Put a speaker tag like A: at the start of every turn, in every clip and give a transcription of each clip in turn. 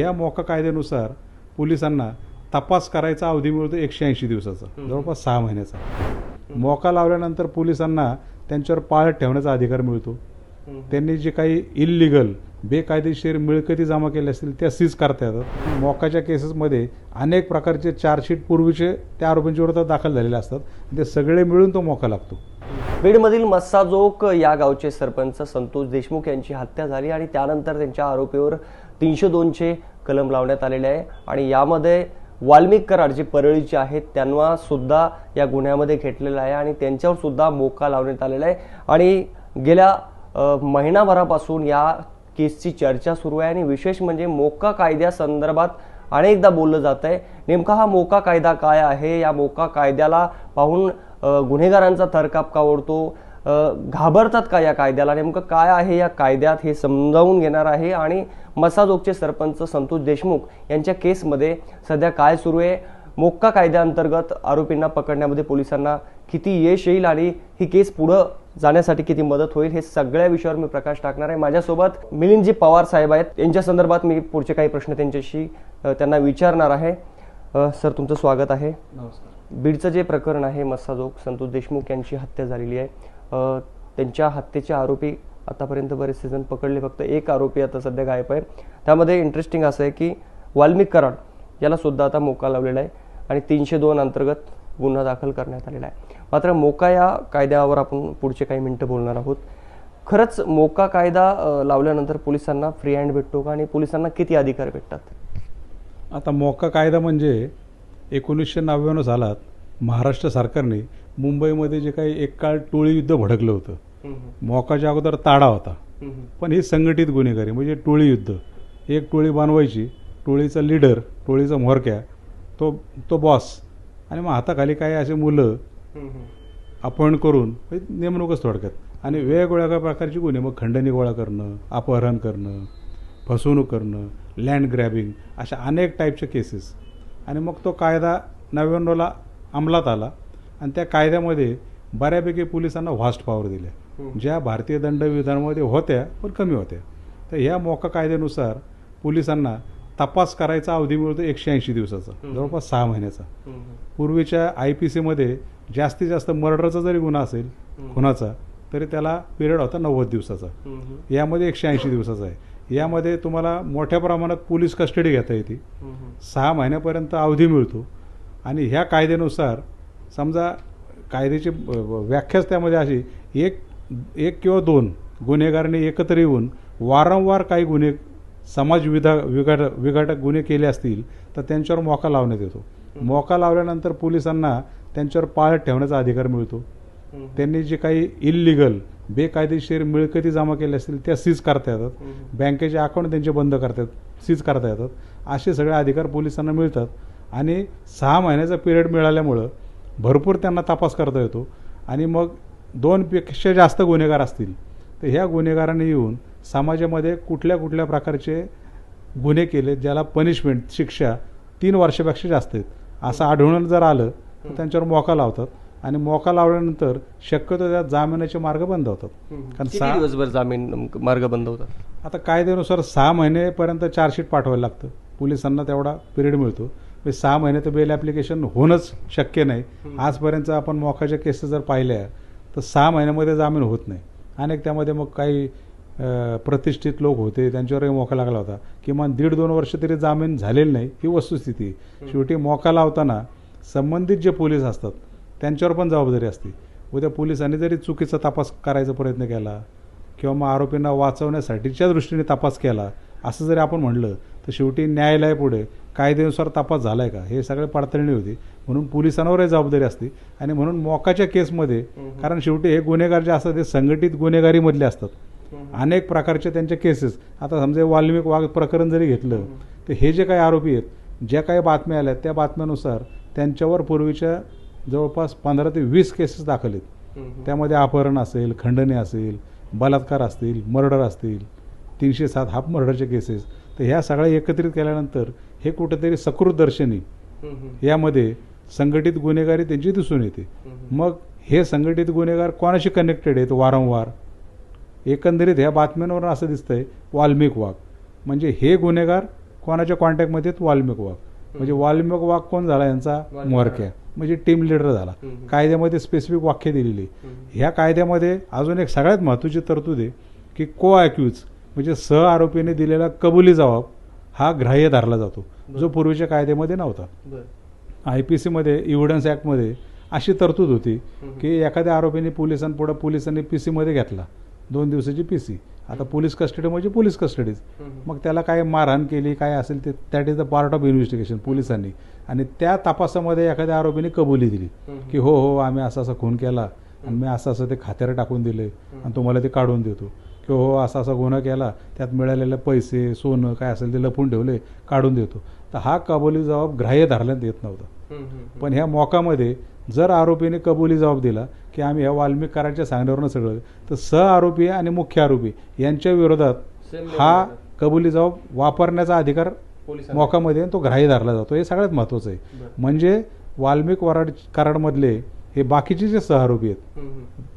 A: या मोका कायद्यानुसार पोलिसांना तपास करायचा अवधी मिळतो एकशे ऐंशी दिवसाचा जवळपास सहा महिन्याचा. मोका लावल्यानंतर पोलिसांना त्यांच्यावर पाळत ठेवण्याचा अधिकार मिळतो. त्यांनी जे काही इल्लिगल बेकायदेशीर मिळकती जमा केल्या असतील त्या सीज करता येतात. मोकाच्या केसेसमध्ये अनेक प्रकारचे चार्जशीट पूर्वीचे त्या आरोपींच्या विरोधात दाखल झालेले असतात. ते सगळे मिळून तो मोका लागतो.
B: बीडमधील मस्साजोक या गावचे सरपंच संतोष देशमुख यांची हत्या झाली आणि त्यानंतर त्यांच्या आरोपीवर तीनशे दोनचे कलम लावण्यात आलेले आहे. आणि यामध्ये वाल्मिक कराड जे परळीचे आहेत. त्यांना सुद्धा या गुन्ह्यामध्ये घेतलेलं आहे आणि त्यांच्यावर सुद्धा मोका लावण्यात आलेला आहे. आणि गेल्या महिनाभरापासून या केसची चर्चा सुरू आहे आणि विशेष म्हणजे मोका कायद्यासंदर्भात अनेकदा बोललं जात आहे. नेमका हा मोका कायदा काय आहे? या मोका कायद्याला पाहून गुन्हेगारांचा थरकाप का ओढतो? घाबरतात का या कायद्याला? नेमकं काय आहे या कायद्यात हे समजावून घेणार आहे? आणि मसाजोगचे सरपंच संतोष देशमुख यांच्या केसमध्ये सध्या काय सुरू आहे? मोक्का कायद्याअंतर्गत आरोपींना पकडण्यामध्ये पोलिसांना किती यश येईल आणि ही केस पुढं जाण्यासाठी किती मदत होईल हे सगळ्या विषयावर मी प्रकाश टाकणार आहे. माझ्यासोबत मिलिंदजी पवार साहेब आहेत. यांच्या संदर्भात मी पुढचे काही प्रश्न त्यांच्याशी त्यांना विचारणार आहे. सर तुमचं स्वागत आहे. बीडचं जे प्रकरण आहे मस्साजोग संतोष देशमुख यांची हत्या झालेली आहे. त्यांच्या हत्येचे आरोपी आतापर्यंत बरेचसे जण पकडले. फक्त एक आरोपी आता सध्या गायब आहे. त्यामध्ये इंटरेस्टिंग असं आहे की वाल्मिक कराड याला सुद्धा आता मोका लावलेला आहे आणि तीनशे दोन अंतर्गत गुन्हा दाखल करण्यात आलेला आहे. मात्र मोका या कायद्यावर आपण पुढचे काही मिनटं बोलणार आहोत. खरंच मोका कायदा लावल्यानंतर पोलिसांना फ्री हँड भेटतो का आणि पोलिसांना किती अधिकार भेटतात?
A: आता मोका कायदा म्हणजे एकोणीसशे नव्याण्णव सालात महाराष्ट्र सरकारने मुंबईमध्ये जे काही एक काळ टोळी युद्ध भडकलं होतं. मोकाच्या अगोदर ताडा होता. पण ही संघटित गुन्हेगारी म्हणजे टोळी युद्ध. एक टोळी बनवायची टोळीचा लीडर टोळीचा म्होरक्या तो तो बॉस आणि मग हाताखाली काही असे मुलं अपहरण करून नेमणूकच थोडक्यात. आणि वेगवेगळ्या प्रकारची गुन्हे मग खंडणी गोळा करणं अपहरण करणं फसवणूक करणं लँड ग्रॅबिंग अशा अनेक टाईपच्या केसेस आणि मग तो कायदा नव्याण्णवला अंमलात आला. आणि त्या कायद्यामध्ये बऱ्यापैकी पोलिसांना व्हास्ट पॉवर दिल्या ज्या भारतीय दंडविधानामध्ये होत्या पण कमी होत्या. तर ह्या मोका कायद्यानुसार पोलिसांना तपास करायचा अवधी मिळतो एकशे ऐंशी दिवसाचा जवळपास सहा महिन्याचा. पूर्वीच्या आय पी सीमध्ये जास्तीत जास्त मर्डरचा जरी गुन्हा असेल खुनाचा तरी त्याला पिरियड होता नव्वद दिवसाचा. यामध्ये एकशे ऐंशी दिवसाचा आहे. यामध्ये तुम्हाला मोठ्या प्रमाणात पोलीस कस्टडी घेता येते. सहा महिन्यापर्यंत अवधी मिळतो. आणि ह्या कायद्यानुसार समजा कायद्याची व्याख्याच त्यामध्ये अशी एक एक किंवा दोन गुन्हेगारांनी एकत्र येऊन वारंवार काही गुन्हे समाज विधा विघाट विघाटक गुन्हे केले असतील तर त्यांच्यावर मोका लावण्यात येतो. मोका लावल्यानंतर पोलिसांना त्यांच्यावर पाळत ठेवण्याचा अधिकार मिळतो. त्यांनी जे काही इल्लिगल बेकायदेशीर मिळकती जमा केल्या असतील त्या सीज करता येतात. बँकेचे अकाउंट त्यांचे बंद करतात सीज करता येतात. असे सगळे अधिकार पोलिसांना मिळतात. आणि सहा महिन्याचा पिरियड मिळाल्यामुळं भरपूर त्यांना तपास करता येतो. आणि मग दोनपेक्षा जास्त गुन्हेगार असतील तर ह्या गुन्हेगारांनी येऊन समाजामध्ये कुठल्या कुठल्या प्रकारचे गुन्हे केले ज्याला पनिशमेंट शिक्षा तीन वर्षापेक्षा जास्त आहेत. असं आढळून जर आलं तर त्यांच्यावर मोका लावतात. आणि मोका लावल्यानंतर शक्यतो त्या जामिनाचे मार्ग बंद होतात. कारण सहा
B: दिवसभर जामीन मार्ग बंद होतात?
A: आता कायद्यानुसार सहा महिनेपर्यंत चार्जशीट पाठवायला लागतं. पोलिसांना तेवढा पिरियड मिळतो. म्हणजे सहा महिने तर बेल ॲप्लिकेशन होणंच शक्य नाही. आजपर्यंत आपण मोकाच्या केसेस जर पाहिल्या तर सहा महिन्यामध्ये जामीन होत नाही. अनेक त्यामध्ये मग काही प्रतिष्ठित लोक होते त्यांच्यावरही मोका लागला होता. किमान दीड दोन वर्ष तरी जामीन झालेली नाही ही वस्तुस्थिती. शेवटी मोका लावताना संबंधित जे पोलीस असतात त्यांच्यावर पण जबाबदारी असते. उद्या पोलिसांनी जरी चुकीचा तपास करायचा प्रयत्न केला किंवा मग आरोपींना वाचवण्यासाठीच्या दृष्टीने तपास केला असं जरी आपण म्हणलं तर शेवटी न्यायालयापुढे कायद्यानुसार तपास झालाय का? हे सगळे पडताळणी होती. म्हणून पोलिसांवरही जबाबदारी असते. आणि म्हणून मोकाच्या केसमध्ये कारण शेवटी हे गुन्हेगार जे असतात ते संघटित गुन्हेगारीमधले असतात. अनेक प्रकारचे त्यांचे केसेस. आता समजा वाल्मिक वाघ प्रकरण जरी घेतलं तर हे जे काही आरोपी आहेत ज्या काही बातम्या आल्या त्या बातम्यानुसार त्यांच्यावर पूर्वीच्या जवळपास पंधरा ते वीस केसेस दाखल आहेत. त्यामध्ये अपहरण असेल खंडणी असेल बलात्कार असतील मर्डर असतील तीनशे सात हाफ मर्डरचे केसेस. तर ह्या सगळ्या एकत्रित केल्यानंतर हे कुठेतरी सकृत दर्शनी यामध्ये संघटित गुन्हेगारी त्यांची दिसून येते. मग हे संघटित गुन्हेगार कोणाशी कनेक्टेड आहेत? वारंवार. एकंदरीत ह्या बातम्यांवर असं दिसतंय वाल्मिक वाघ. म्हणजे हे गुन्हेगार कोणाच्या कॉन्टॅक्टमध्ये आहेत? वाल्मिक वाघ. म्हणजे वाल्मिक वाघ कोण झाला? यांचा मोरक्या. म्हणजे टीम लिडर झाला. कायद्यामध्ये स्पेसिफिक वाक्य दिलेली. ह्या कायद्यामध्ये अजून एक सगळ्यात महत्त्वाची तरतूद आहे की को अक्यूज म्हणजे सह आरोपीने दिलेला कबुली जबाब हा ग्राह्य धरला जातो जो पूर्वीच्या कायद्यामध्ये नव्हता. आय पी सीमध्ये इव्हिडन्स ॲक्टमध्ये अशी तरतूद होती की एखाद्या आरोपीने पोलिसांपुढं पोलिसांनी पी सीमध्ये घेतला. दोन दिवसाची पी सी आता पोलीस कस्टडी म्हणजे पोलीस कस्टडीज मग त्याला काय मारहाण केली काय असेल ते that is the part of investigation पोलिसांनी. आणि त्या तपासामध्ये एखाद्या आरोपीने कबुली दिली. की हो हो आम्ही असा असा खून केला. आणि मी असं असं ते खात्यावर टाकून दिले. आणि तुम्हाला ते काढून देतो. किंवा हो असा असा गुन्हा केला त्यात मिळालेले पैसे सोनं काय असेल ते लपून ठेवले काढून देतो. तर हा कबुली जबाब ग्राह्य धरण्यात येत नव्हता. पण ह्या मोकामध्ये जर आरोपीने कबुली जबाब दिला की आम्ही ह्या वाल्मिक कराडच्या सांगण्यावरनं सगळं तर सह आरोपी आणि मुख्य आरोपी यांच्या विरोधात हा कबुली जबाब वापरण्याचा अधिकार. मोकामध्ये तो ग्राह्य धरला जातो. हे सगळ्यात महत्त्वाचं आहे. म्हणजे वाल्मिक वराड कराडमधले हे बाकीचे जे सह आरोपी आहेत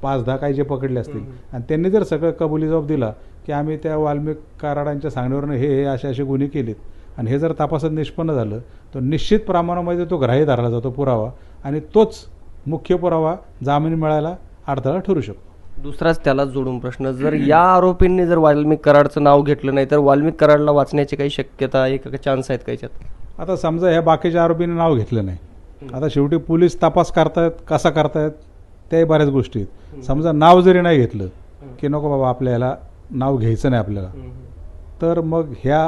A: पाच दहा काही जे पकडले असतील. आणि त्यांनी जर सगळं कबुली जबाब दिला की आम्ही त्या वाल्मिक कराडांच्या सांगण्यावरनं हे हे असे असे गुन्हे केलेत. आणि हे जर तपासात निष्पन्न झालं तर निश्चित प्रमाणामध्ये तो ग्राह्य धरला जातो पुरावा आणि तोच मुख्य पुरावा जामीन मिळायला अडथळा ठरू शकतो.
B: दुसराच त्याला जोडून प्रश्न जर या आरोपींनी जर वाल्मिक कराडचं नाव घेतलं नाही तर वाल्मिक कराडला वाचण्याची काही शक्यता आहे का चान्स आहेत का याच्यात?
A: आता समजा ह्या बाकीच्या आरोपीने नाव घेतलं नाही. आता शेवटी पोलीस तपास करतायत कसा करतायत? त्याही बऱ्याच गोष्टी आहेत. समजा नाव जरी नाही घेतलं की नको बाबा आपल्याला नाव घ्यायचं नाही आपल्याला तर मग ह्या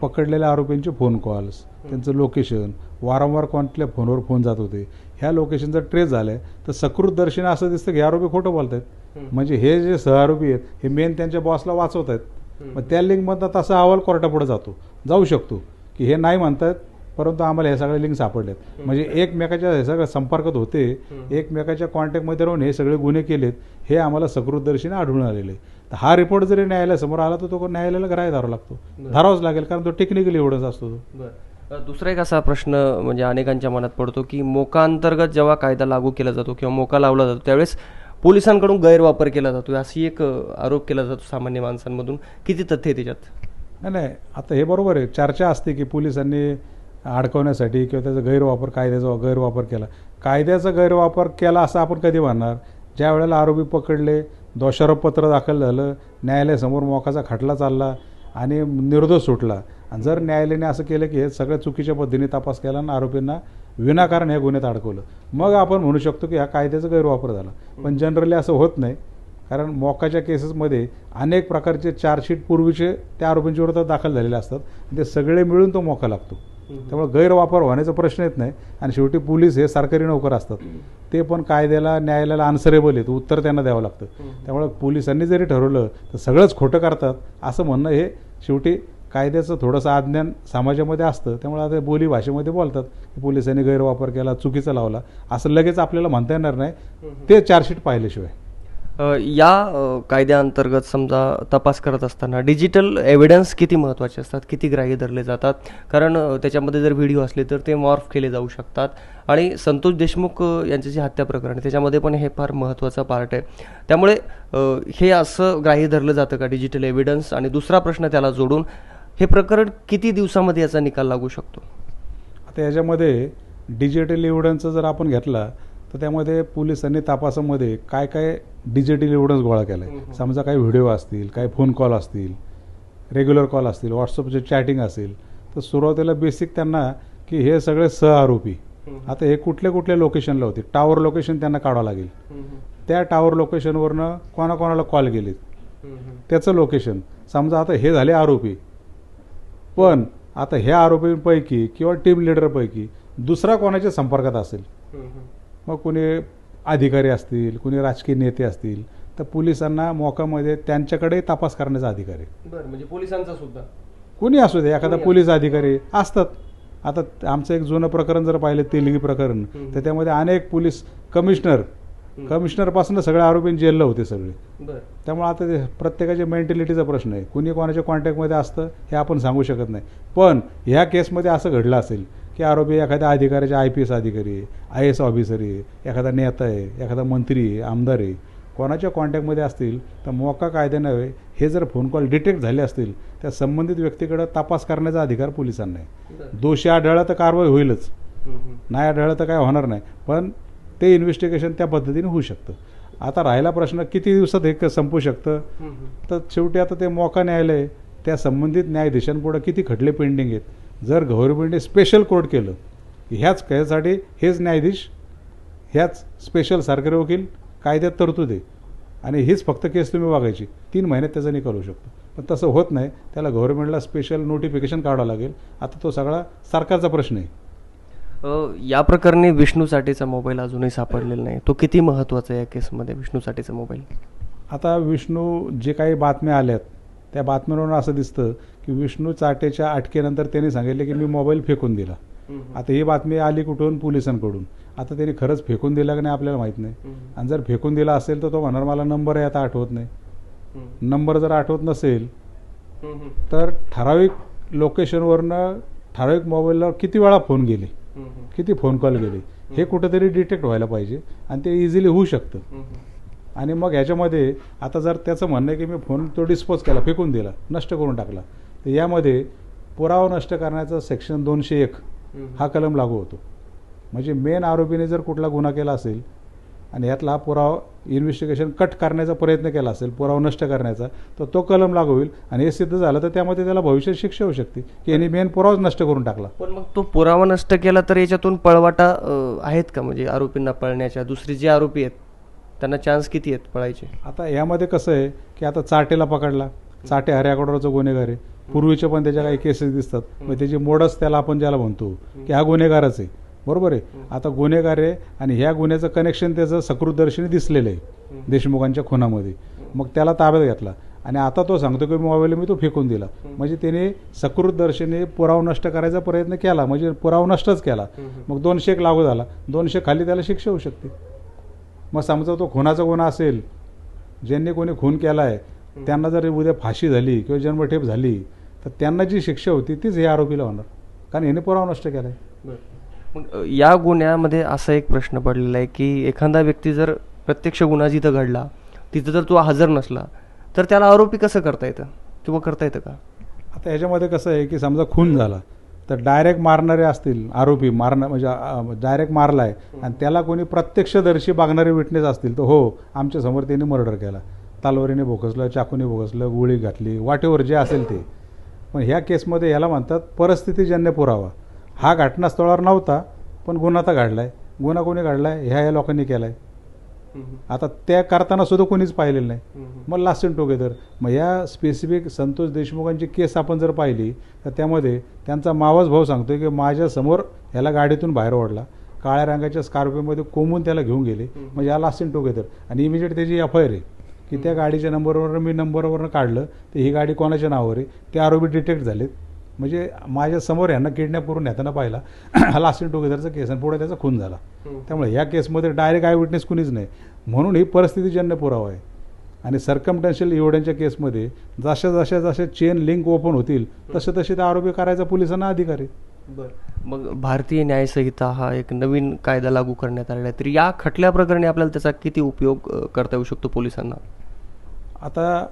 A: पकडलेल्या आरोपींचे फोन कॉल्स त्यांचं लोकेशन वारंवार कोणत्या फोनवर फोन जात होते. ह्या लोकेशनचा ट्रेस झालाय तर सकृत दर्शनी असं दिसतं की हे आरोपी खोटं बोलत आहेत म्हणजे हे जे सहआरोपी आहेत हे मेन त्यांच्या बॉसला वाचवत आहेत मग त्या लिंकमधनं तसा अहवाल कोर्टापुढे जातो. जाऊ शकतो की हे नाही म्हणतात परंतु आम्हाला हे सगळे लिंक सापडलेत. म्हणजे एकमेकाच्या हे सगळं संपर्कात होते. एकमेकाच्या कॉन्टॅक्टमध्ये राहून हे सगळे गुन्हे केलेत. हे आम्हाला सकृतदर्शीने आढळून आलेले. तर हा रिपोर्ट जरी न्यायालयासमोर आला तर तो न्यायालयाला ग्राह्य धरावा लागतो. धरावाच लागेल कारण तो टेक्निकली एवढंच असतो तो.
B: दुसरा एक असा प्रश्न म्हणजे अनेकांच्या मनात पडतो की मोका अंतर्गत जेव्हा कायदा लागू केला जातो किंवा मोका लावला जातो त्यावेळेस पोलिसांकडून गैरवापर केला जातो. अशी एक आरोप केला जातो सामान्य माणसांमधून. किती तथ्य आहे त्याच्यात?
A: नाही नाही. आता हे बरोबर आहे. चर्चा असते की पोलिसांनी अडकवण्यासाठी किंवा त्याचा गैरवापर कायद्याचा गैरवापर केला. कायद्याचा गैरवापर केला असं आपण कधी म्हणणार? ज्या वेळेला आरोपी पकडले दोषारोपपत्र दाखल झालं न्यायालयासमोर मोकाचा खटला चालला आणि निर्दोष सुटला. आणि जर न्यायालयाने असं केलं की हे सगळ्या चुकीच्या पद्धतीने तपास केला आणि आरोपींना विनाकारण ह्या गुन्ह्यात अडकवलं. मग आपण म्हणू शकतो की हा कायद्याचा गैरवापर झाला. पण जनरली असं होत नाही. कारण मोकाच्या केसेसमध्ये अनेक प्रकारचे चार्जशीट पूर्वीचे त्या आरोपींच्या विरोधात दाखल झालेले असतात. ते सगळे मिळून तो मोका लागतो. त्यामुळे गैरवापर होण्याचा प्रश्न येत नाही. आणि शेवटी पोलीस हे सरकारी नोकर असतात. ते पण कायद्याला न्यायालयाला आन्सरेबल आहेत. उत्तर त्यांना द्यावं लागतं. त्यामुळे पोलिसांनी जरी ठरवलं तर सगळंच खोटं करतात. असं म्हणणं हे शेवटी कायद्याचं थोडंसं अज्ञान समाजामध्ये असतं. त्यामुळे आता बोली भाषेमध्ये बोलतात की पोलिसांनी गैरवापर केला चुकीचा लावला. असं लगेच आपल्याला म्हणता येणार नाही. ते चार्जशीट पाहिल्याशिवाय.
B: या कायद्याअंतर्गत समजा तपास करत असताना डिजिटल एव्हिडन्स किती महत्त्वाचे असतात? किती ग्राह्य धरले जातात? कारण त्याच्यामध्ये जर व्हिडिओ असले तर ते मॉर्फ केले जाऊ शकतात. आणि संतोष देशमुख यांचे जे हत्या प्रकरण आहे, त्याच्यामध्ये पण हे फार महत्त्वाचा पार्ट आहे. त्यामुळे हे असं ग्राह्य धरलं जातं का डिजिटल एव्हिडन्स आणि दुसरा प्रश्न त्याला जोडून हे प्रकरण किती दिवसामध्ये याचा निकाल लागू शकतो?
A: आता याच्यामध्ये डिजिटल एव्हिडन्सचा जर आपण घेतला तर त्यामध्ये पोलिसांनी तपासामध्ये काय काय डिजिटल एव्हिडन्स गोळा केला आहे समजा काही व्हिडिओ असतील काही फोन कॉल असतील रेग्युलर कॉल असतील व्हॉट्सअपचे चॅटिंग असेल तर सुरुवातीला बेसिक त्यांना की हे सगळे सह आरोपी आता हे कुठल्या कुठल्या लोकेशनला होते? टावर लोकेशन त्यांना काढावं लागेल. त्या टावर लोकेशनवरनं कोणाकोणाला कॉल गेलेत? त्याचं लोकेशन समजा आता हे झाले आरोपी. पण आता ह्या आरोपींपैकी किंवा टीम लिडरपैकी दुसरा कोणाच्या संपर्कात असेल? मग कुणी अधिकारी असतील कुणी राजकीय नेते असतील तर पोलिसांना मोकामध्ये त्यांच्याकडे तपास करण्याचा अधिकार आहे.
B: बरं म्हणजे पोलिसांचा सुद्धा.
A: कुणी असू दे एखादा पोलीस अधिकारी असतात. आता आमचं एक जुनं प्रकरण जर पाहिलं तेलगी प्रकरण. तर त्यामध्ये अनेक पोलीस कमिशनर कमिशनरपासून सगळे आरोपी जेलला होते सगळे. त्यामुळे आता ते प्रत्येकाच्या मेंटॅलिटीचा प्रश्न आहे. कुणी कोणाच्या कॉन्टॅक्टमध्ये असतं हे आपण सांगू शकत नाही. पण ह्या केसमध्ये असं घडलं असेल की आरोपी एखाद्या अधिकाऱ्याचे आय पी एस अधिकारी आय एस ऑफिसर आहे एखादा नेता आहे एखादा मंत्री आहे आमदार आहे. कोणाच्या कॉन्टॅक्टमध्ये असतील तर मोका कायद्यानंवे हे जर फोन कॉल डिटेक्ट झाले असतील त्या संबंधित व्यक्तीकडे तपास करण्याचा अधिकार पोलिसांना आहे. दोषी आढळला तर कारवाई होईलच. नाही आढळलं तर काय होणार नाही. पण ते इन्व्हेस्टिगेशन त्या पद्धतीने होऊ शकतं. आता राहिला प्रश्न किती दिवसात हे क- संपू शकतं? तर शेवटी आता ते मोका न्यायालय त्या संबंधित न्यायाधीशांपुढं किती खटले पेंडिंग आहेत? जर गव्हर्नमेंटने स्पेशल कोर्ट केलं ह्याच ह्यासाठी हेच न्यायाधीश ह्याच स्पेशल सरकारी वकील कायद्यात तरतूद आहे. आणि हीच फक्त केस तुम्ही बघायची. तीन महिन्यात त्याचा निकाल होऊ शकतो. पण तसं होत नाही. त्याला गव्हर्नमेंटला स्पेशल नोटिफिकेशन काढावं लागेल. आता तो सगळा सरकारचा प्रश्न आहे.
B: या प्रकरणी विष्णू साठेचा मोबाईल अजूनही सापडलेला नाही. तो किती महत्त्वाचा आहे या केसमध्ये विष्णू साठेचा मोबाईल?
A: आता विष्णू जे काही बातम्या आल्यात त्या बातम्यांवरून असं दिसतं की विष्णू चाटेच्या अटकेनंतर त्यांनी सांगितले की मी मोबाईल फेकून दिला. आता ही बातमी आली कुठून? पोलिसांकडून. आता त्यांनी खरंच फेकून दिला की नाही आपल्याला माहीत नाही. आणि जर फेकून दिला असेल तर तो म्हणणार मला नंबर आहे आता आठवत नाही. नंबर जर आठवत नसेल तर ठराविक लोकेशनवरनं ठराविक मोबाईलवर किती वेळा फोन गेले? किती फोन कॉल गेले? हे कुठेतरी डिटेक्ट व्हायला पाहिजे आणि ते इझिली होऊ शकतं. आणि मग ह्याच्यामध्ये आता जर त्याचं म्हणणं आहे की मी फोन तो डिस्पोज केला फेकून दिला नष्ट करून टाकला तर यामध्ये पुरावा नष्ट करण्याचा सेक्शन दोनशे एक हा कलम लागू होतो. म्हणजे मेन आरोपीने जर कुठला गुन्हा केला असेल आणि यातला हा पुरावा इन्व्हेस्टिगेशन कट करण्याचा प्रयत्न केला असेल पुरावा नष्ट करण्याचा तर तो कलम लागू होईल आणि हे सिद्ध झालं तर त्यामध्ये त्याला भविष्यात शिक्षा होऊ शकते की यांनी मेन पुरावाच नष्ट करून टाकला.
B: पण मग तो पुरावा नष्ट केला तर याच्यातून पळवाटा आहेत का? म्हणजे आरोपींना पळण्याच्या दुसरे जे आरोपी आहेत त्यांना चान्स किती आहेत पळायचे?
A: आता यामध्ये कसं आहे की आता चाटेला पकडला. चाटे हऱ्याकडचा गुन्हेगार आहे. पूर्वीचे पण त्याच्या काही केसेस दिसतात. मग त्याची मोडच त्याला आपण ज्याला म्हणतो की हा गुन्हेगारच आहे. बरोबर आहे? आता गुन्हेगार आहे आणि ह्या गुन्ह्याचं कनेक्शन त्याचं सकृतदर्शनी दिसलेलं आहे देशमुखांच्या खुनामध्ये. मग त्याला ताब्यात घेतला. आणि आता तो सांगतो की मोबाईल मी तो फेकून दिला. म्हणजे त्याने सकृतदर्शनी पुरावा नष्ट करायचा प्रयत्न केला. म्हणजे पुरावा नष्टच केला. मग दोनशे एक लागू झाला. दोनशे खाली त्याला शिक्षा होऊ शकते. मग समजा तो खुनाचा गुन्हा असेल ज्यांनी कोणी खून केला आहे त्यांना जर उद्या फाशी झाली किंवा जन्मठेप झाली तर त्यांना जी शिक्षा होती तीच हे आरोपीला होणार. कारण याने पुरावा नष्ट केला आहे
B: मग या गुन्ह्यामध्ये असा एक प्रश्न पडलेला आहे की एखादा व्यक्ती जर प्रत्यक्ष गुन्हा जिथं घडला तिथं जर तो हजर नसला तर त्याला आरोपी कसं करता येतं? किंवा करता येतं का?
A: आता ह्याच्यामध्ये कसं आहे की समजा खून झाला तर डायरेक्ट मारणारे असतील आरोपी मारणं म्हणजे डायरेक्ट मारला आहे आणि त्याला कोणी प्रत्यक्षदर्शी बघणारे विटनेस असतील तर हो आमच्यासमोर त्यांनी मर्डर केला. तालवारीने भोकसलं चाकूने भोकसलं गोळी घातली वाटेवर जे असेल ते. पण ह्या केसमध्ये याला म्हणतात परिस्थितीजन्य पुरावा. हा घटनास्थळावर नव्हता पण गुन्हा तर घडलाय. गुन्हा कोणी घडलाय? ह्या या लोकांनी केलाय. आता त्या करताना सुद्धा कोणीच पाहिलेलं नाही. मग लास्ट इन टुगेदर मग या स्पेसिफिक संतोष देशमुखांची केस आपण जर पाहिली तर त्यामध्ये त्यांचा मावस भाऊ सांगतोय की माझ्यासमोर ह्याला गाडीतून बाहेर ओढला. काळ्या रंगाच्या स्कॉर्पिओमध्ये कोंबून त्याला घेऊन गेले. म्हणजे या लास्ट इन टुगेदर आणि इमिजिएट त्याची एफ आय आर आहे. की त्या गाडीच्या नंबरवर मी नंबरवरनं काढलं तर ही गाडी कोणाच्या नावावर आहे? ते आरोपी डिटेक्ट झालेत. म्हणजे माझ्यासमोर यांना किडनॅप करून नेताना पाहिला. हा लास्ट इन टुगेदरचा केस आणि पुढे त्याचा खून झाला. त्यामुळे ह्या केसमध्ये डायरेक्ट आय विटनेस कुणीच नाही. म्हणून ही परिस्थितीजन्य पुरावा आहे. आणि सरकमटन्शियल एवढ्यांच्या केसमध्ये जशा जशा जशा चेन लिंक ओपन होतील तसे तसे ते आरोपी करायचा पोलिसांना अधिकार आहे.
B: मग भारतीय न्यायसंहिता हा एक नवीन कायदा लागू करण्यात आलेला आहे. तर या खटल्या प्रकरणी आपल्याला त्याचा किती उपयोग करता येऊ शकतो पोलिसांना?
A: आता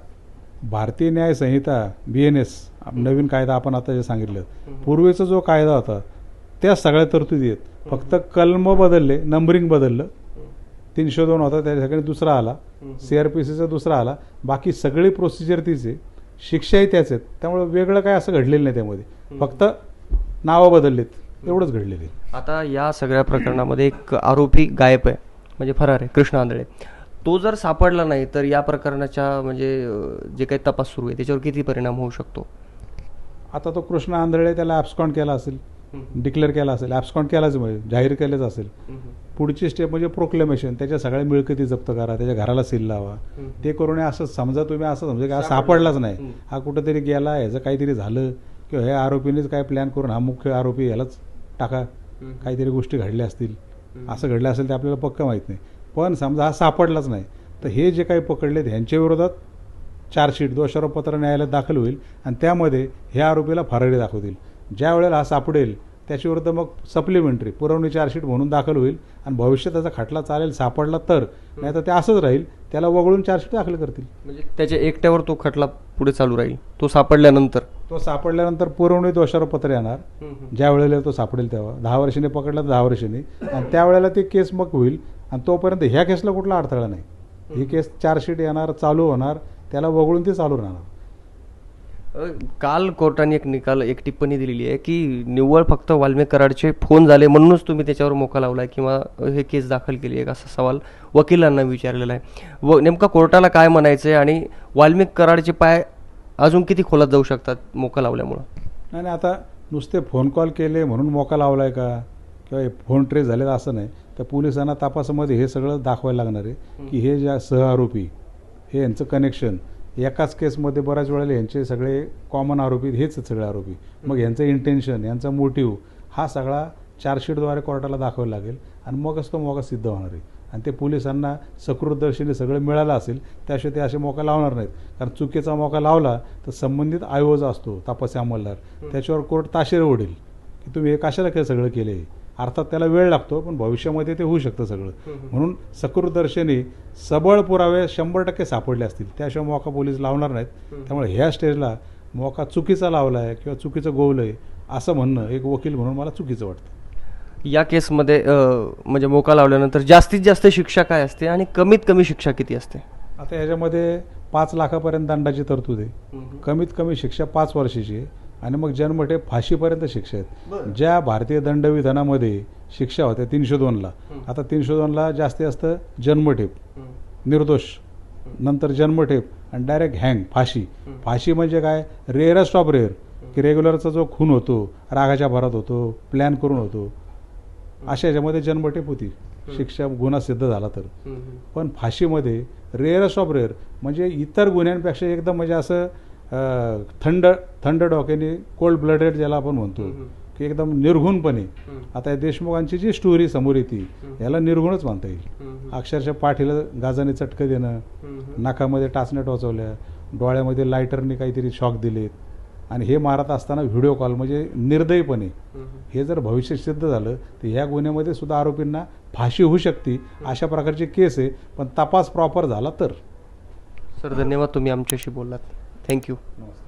A: भारतीय न्याय संहिता बी एन एस नवीन कायदा आपण आता जे सांगितलं पूर्वीचा जो कायदा होता त्या सगळ्या तरतुदी आहेत. फक्त कलम बदलले नंबरिंग बदललं. तीनशे दोन होता त्या ठिकाणी दुसरा आला. सी आर पी सीचा दुसरा आला. बाकी सगळी प्रोसिजर तीच आहे. शिक्षाही त्याच आहेत. त्यामुळे वेगळं काय असं घडलेलं नाही त्यामध्ये. फक्त नावं बदललीत. एवढंच घडलेलं
B: आता या सगळ्या प्रकरणामध्ये एक आरोपी गायब आहे. म्हणजे फरार आहे. कृष्ण आंधळे. तो जर सापडला नाही तर या प्रकरणाच्या म्हणजे जे काही तपास सुरू आहे त्याच्यावर किती परिणाम होऊ शकतो?
A: आता तो कृष्ण आंधळे त्याला ॲब्सकॉन्ट केला असेल डिक्लेअर केला असेल ॲब्सकॉन्ट केलाच म्हणजे जाहीर केलंच असेल. पुढची स्टेप म्हणजे प्रोक्लेमेशन त्याच्या सगळ्या मिळकती जप्त करा त्याच्या घराला सील लावा. ते करून असं समजा तुम्ही असं समजा की हा सापडलाच नाही. हा कुठंतरी गेला ह्याचं काहीतरी झालं किंवा ह्या आरोपीनेच काय प्लॅन करून हा मुख्य आरोपी ह्यालाच टाका. काहीतरी गोष्टी घडल्या असतील. असं घडलं असेल ते आपल्याला पक्क माहीत नाही. पण समजा हा सापडलाच नाही. तर हे जे काही पकडलेत ह्यांच्या विरोधात चार्जशीट दोषारोपपत्र न्यायालयात दाखल होईल आणि त्यामध्ये ह्या आरोपीला फरारी दाखवतील. ज्या वेळेला हा सापडेल त्याच्याविरुद्ध मग सप्लिमेंटरी पुरवणी चार्जशीट म्हणून दाखल होईल आणि भविष्यात त्याचा खटला चालेल सापडला तर नाही तर ते असंच राहील त्याला वगळून चार्जशीट दाखल करतील.
B: म्हणजे त्याच्या एकट्यावर तो खटला पुढे चालू राहील. तो सापडल्यानंतर.
A: तो सापडल्यानंतर पुरवणी दोषारोप पत्र येणार ज्या वेळेला तो सापडेल तेव्हा. दहा वर्षांनी पकडला तर दहा वर्षांनी. आणि त्यावेळेला ती केस मग होईल. आणि तोपर्यंत ह्या केसला कुठला अडथळा नाही. ही केस चार्जशीट येणार चालू होणार. त्याला वगळून ती चालू राहणार.
B: काल कोर्टाने एक निकाल एक टिप्पणी दिलेली आहे की निव्वळ फक्त वाल्मिक कराडचे फोन झाले म्हणूनच तुम्ही त्याच्यावर मोका लावलाय किंवा हे केस दाखल केली आहे असा सवाल वकिलांना विचारलेला आहे. व नेमका कोर्टाला काय म्हणायचं आहे आणि वाल्मिक कराडचे पाय अजून किती खोलात जाऊ शकतात मोका लावल्यामुळं?
A: नाही नाही आता नुसते फोन कॉल केले म्हणून मोका लावलाय का? किंवा हे फोन ट्रेस झालेला असं नाही. तर पोलिसांना तपासामध्ये हे सगळं दाखवायला लागणार आहे की हे ज्या सहआरोपी हे यांचं कनेक्शन एकाच केसमध्ये बऱ्याच वेळेला यांचे सगळे कॉमन आरोपी हेच सगळे आरोपी. मग यांचं इंटेन्शन यांचा मोटिव्ह हा सगळा चार्जशीटद्वारे कोर्टाला दाखवायला लागेल आणि मगच तो मोका सिद्ध होणार आहे. आणि ते पोलिसांना सकृतदर्शनी सगळं मिळालं असेल त्याशिवाय ते असे मोका लावणार नाहीत. कारण चुकीचा मोका लावला तर संबंधित आयोज असतो तपासी अंमलदार त्याच्यावर कोर्ट ताशेर ओढेल. की तुम्ही हे कशाला सगळं केले अर्थात त्याला वेळ लागतो पण भविष्यामध्ये ते होऊ शकतं सगळं. म्हणून सकृतदर्शनी सबळ पुरावे शंभर टक्के सापडले असतील. त्याशिवाय मोका पोलीस लावणार नाहीत. त्यामुळे ह्या स्टेजला मोका चुकीचा लावलाय किंवा चुकीचं गोवलंय असं म्हणणं एक वकील म्हणून मला चुकीचं वाटतं.
B: या केसमध्ये म्हणजे मोका लावल्यानंतर जास्तीत जास्त शिक्षा काय असते आणि कमीत कमी शिक्षा किती असते?
A: आता ह्याच्यामध्ये पाच लाखापर्यंत दंडाची तरतूद आहे. कमीत कमी शिक्षा पाच वर्षाची आहे. आणि मग जन्मठेप फाशीपर्यंत शिक्षा आहेत. ज्या भारतीय दंडविधानामध्ये शिक्षा होत्या तीनशे दोनला. आता तीनशे दोनला जास्तीत जास्त जन्मठेप. निर्दोष. नंतर जन्मठेप आणि डायरेक्ट हँग फाशी. फाशी म्हणजे काय? रेअरेस्ट ऑफ रेअर की रेग्युलरचा जो खून होतो रागाच्या भरात होतो प्लॅन करून होतो. अशा याच्यामध्ये जन्मठेप होती. शिक्षा गुन्हा सिद्ध झाला तर. पण फाशीमध्ये रेअरस्ट ऑफ रेअर म्हणजे इतर गुन्ह्यांपेक्षा एकदम म्हणजे असं थंड थंड डोक्याने कोल्ड ब्लडेड ज्याला आपण म्हणतो की एकदम निर्घुणपणे. आता या देशमुखांची जी स्टोरी समोर येते याला निर्घुणच मानता येईल. अक्षरशः पाठीला गाजाने चटकं देणं नाकामध्ये टाचण्या टोचवल्या डोळ्यामध्ये लायटरने काहीतरी शॉक दिलेत. आणि हे मारत असताना व्हिडिओ कॉल म्हणजे निर्दयीपणे. हे जर भविष्य सिद्ध झालं तर ह्या गुन्ह्यामध्ये सुद्धा आरोपींना फाशी होऊ शकते अशा प्रकारची केस आहे. पण तपास प्रॉपर झाला तर.
B: सर धन्यवाद. तुम्ही आमच्याशी बोललात. थँक्यू
A: नमस्कार